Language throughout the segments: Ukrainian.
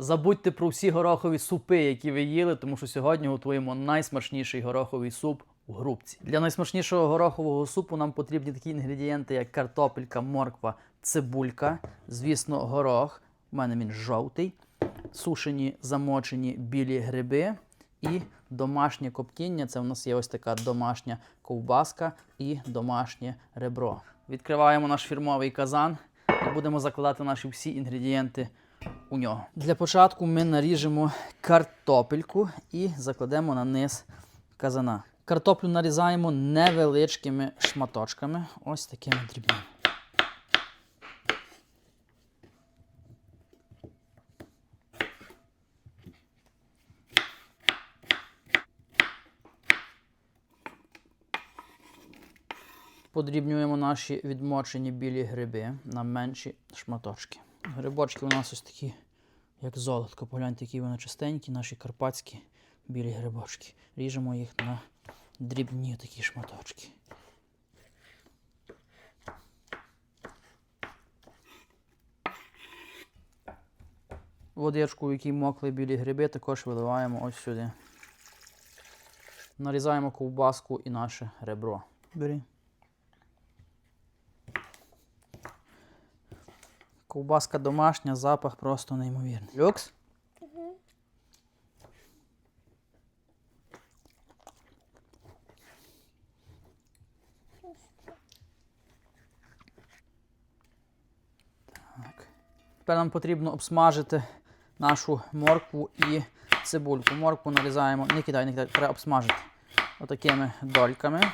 Забудьте про всі горохові супи, які ви їли, тому що сьогодні готуємо найсмачніший гороховий суп у грубці. Для найсмачнішого горохового супу нам потрібні такі інгредієнти, як картопелька, морква, цибулька, звісно, горох. У мене він жовтий, сушені замочені білі гриби і домашнє коптіння. Це у нас є ось така домашня ковбаска і домашнє ребро. Відкриваємо наш фірмовий казан і будемо закладати наші всі інгредієнти у нього. Для початку ми наріжемо картопельку і закладемо на низ казана. Картоплю нарізаємо невеличкими шматочками, ось такими дрібними. Подрібнюємо наші відмочені білі гриби на менші шматочки. Грибочки у нас ось такі, як золотко. Погляньте, які вони чистенькі, наші карпатські білі грибочки. Ріжемо їх на дрібні такі шматочки. Водичку, в якій мокли білі гриби, також виливаємо ось сюди. Нарізаємо ковбаску і наше ребро. Бери. Ковбаска домашня, запах просто неймовірний. Люкс? Тепер нам потрібно обсмажити нашу моркву і цибульку. Моркву нарізаємо, не кидай, не кидай, треба обсмажити отакими дольками.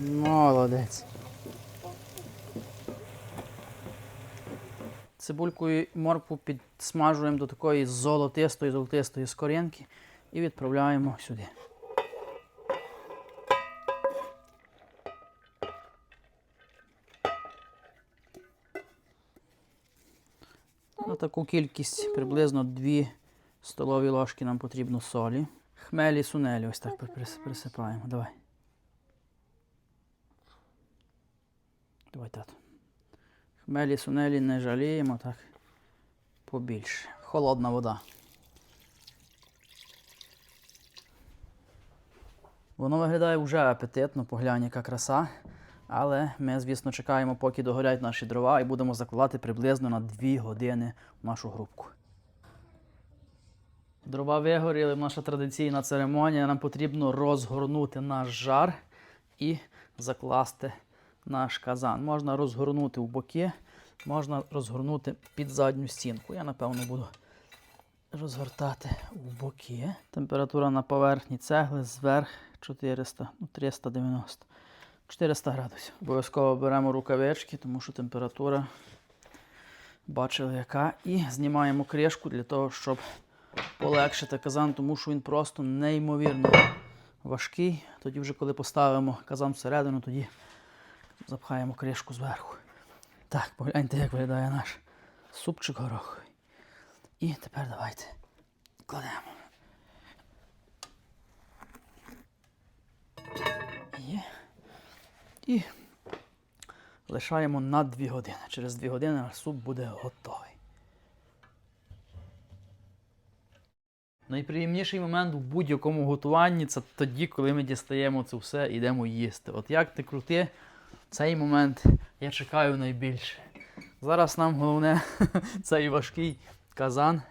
Молодець. Цибульку і моркву підсмажуємо до такої золотистої золотистої скоринки і відправляємо сюди. На таку кількість приблизно 2 столові ложки нам потрібно солі. Хмелі сунелі ось так присипаємо. Давай. Давай, тато. Хмелі сунелі не жаліємо, так. Побільше. Холодна вода. Воно виглядає вже апетитно, поглянь, яка краса. Але ми, звісно, чекаємо, поки догорять наші дрова, і будемо закладати приблизно на 2 години в нашу грубку. Дрова вигоріли, наша традиційна церемонія. Нам потрібно розгорнути наш жар і закласти наш казан. Можна розгорнути в боки, можна розгорнути під задню стінку. Я, напевно, буду розгортати в боки. Температура на поверхні цегли зверх 400, ну, 390. 400 градусів. Обов'язково беремо рукавички, тому що температура бачили яка. І знімаємо кришку для того, щоб полегшити казан, тому що він просто неймовірно важкий. Тоді вже коли поставимо казан всередину, тоді запхаємо кришку зверху. Так, погляньте, як виглядає наш супчик гороховий. І тепер давайте кладемо. Є. І лишаємо на 2 години. Через 2 години наш суп буде готовий. Найприємніший момент у будь-якому готуванні це тоді, коли ми дістаємо це все і йдемо їсти. От як ти крути, цей момент я чекаю найбільше. Зараз нам головне цей важкий казан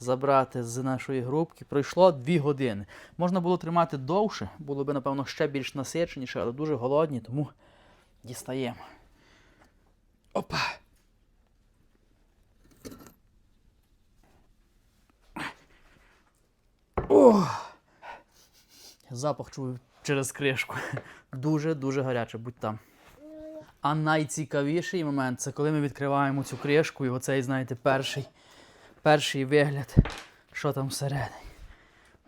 забрати з нашої грубки. Пройшло 2 години. Можна було тримати довше, було б, напевно, ще більш насиченіше, але дуже голодні, тому дістаємо. Опа! О! Запах чую через кришку. Дуже-дуже гаряче, будь там. А найцікавіший момент це коли ми відкриваємо цю кришку, і оцей, знаєте, перший, перший вигляд, що там всередині.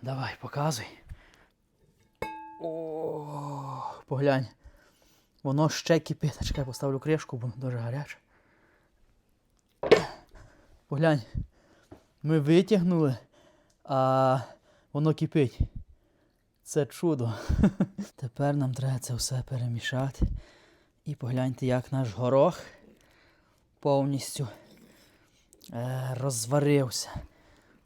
Давай, показуй. О, поглянь. Воно ще кипить. Чекай, поставлю кришку, бо дуже гаряче. Поглянь. Ми витягнули, а воно кипить. Це чудо. Тепер нам треба це все перемішати. І погляньте, як наш горох повністю е, розварився.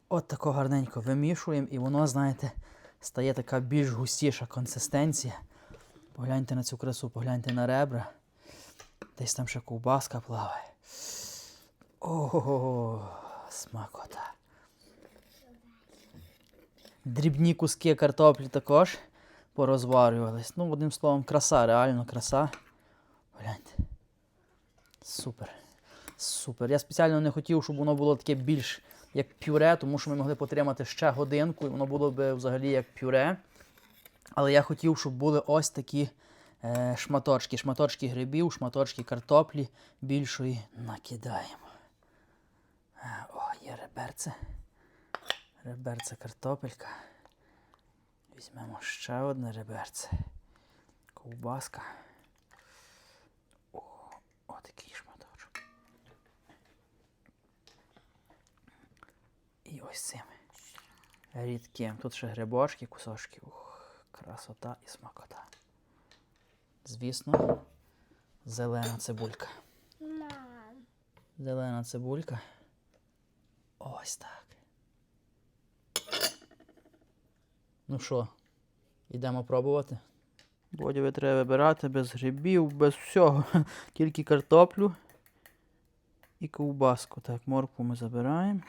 От тако гарненько вимішуємо, і воно, знаєте, стає така більш густіша консистенція. Погляньте на цю красу, погляньте на ребра. Десь там ще ковбаска плаває. Ого, смакота. Дрібні куски картоплі також порозварювались. Ну, одним словом, краса, реально краса. Гляньте. Супер. Супер. Я спеціально не хотів, щоб воно було таке більш як пюре, тому що ми могли потримати ще годинку, і воно було б взагалі як пюре. Але я хотів, щоб були ось такі е, шматочки. Шматочки грибів, шматочки картоплі більшої накидаємо. Е, О, є реберце. Реберце картопелька. Візьмемо ще одне реберце. Ковбаска. Ось цим. Рідким. Тут ще грибочки, кусочки. Ух, красота і смакота. Звісно, зелена цибулька. Зелена цибулька. Ось так. Ну що, йдемо пробувати? Бодіве треба вибирати без грибів, без всього. Тільки картоплю і ковбаску. Так, моркву ми забираємо.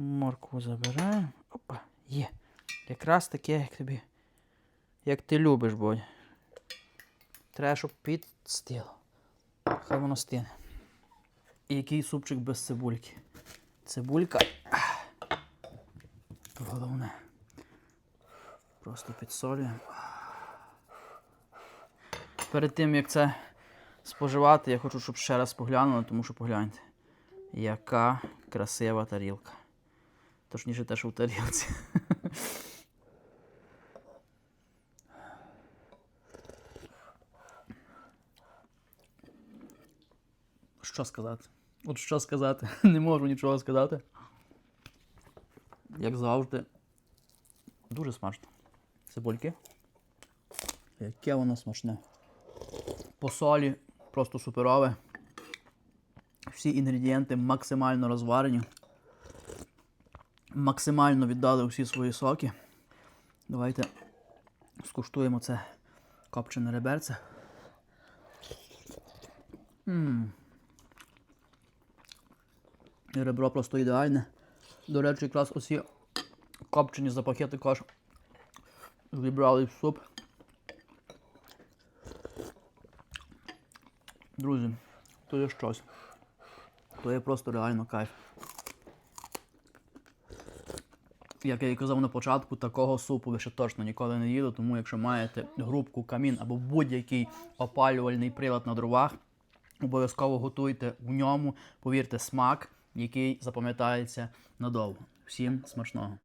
Моркву забираємо. Опа, є. Якраз таке, як тобі. Як ти любиш, Бодя. Треба, щоб підстило. Хай воно стине. І який супчик без цибульки. Цибулька. Головне. Просто підсолюємо. Перед тим, як це споживати, я хочу, щоб ще раз поглянули, тому що погляньте, яка красива тарілка. Точніше те, що в тарілці. Що сказати? От що сказати? Не можу нічого сказати. Як завжди, дуже смачно. Цибульки. Яке воно смачне. По солі просто суперове. Всі інгредієнти максимально розварені. Максимально віддали усі свої соки. Давайте скуштуємо це копчене реберце. Ммм. Ребро просто ідеальне. До речі, якраз усі копчені запахи також зібрали в суп. Друзі, то є щось. То є просто реально кайф. Як я і казав на початку, такого супу ви ще точно ніколи не їли, тому якщо маєте грубку, камін або будь-який опалювальний прилад на дровах, обов'язково готуйте в ньому, повірте, смак, який запам'ятається надовго. Всім смачного!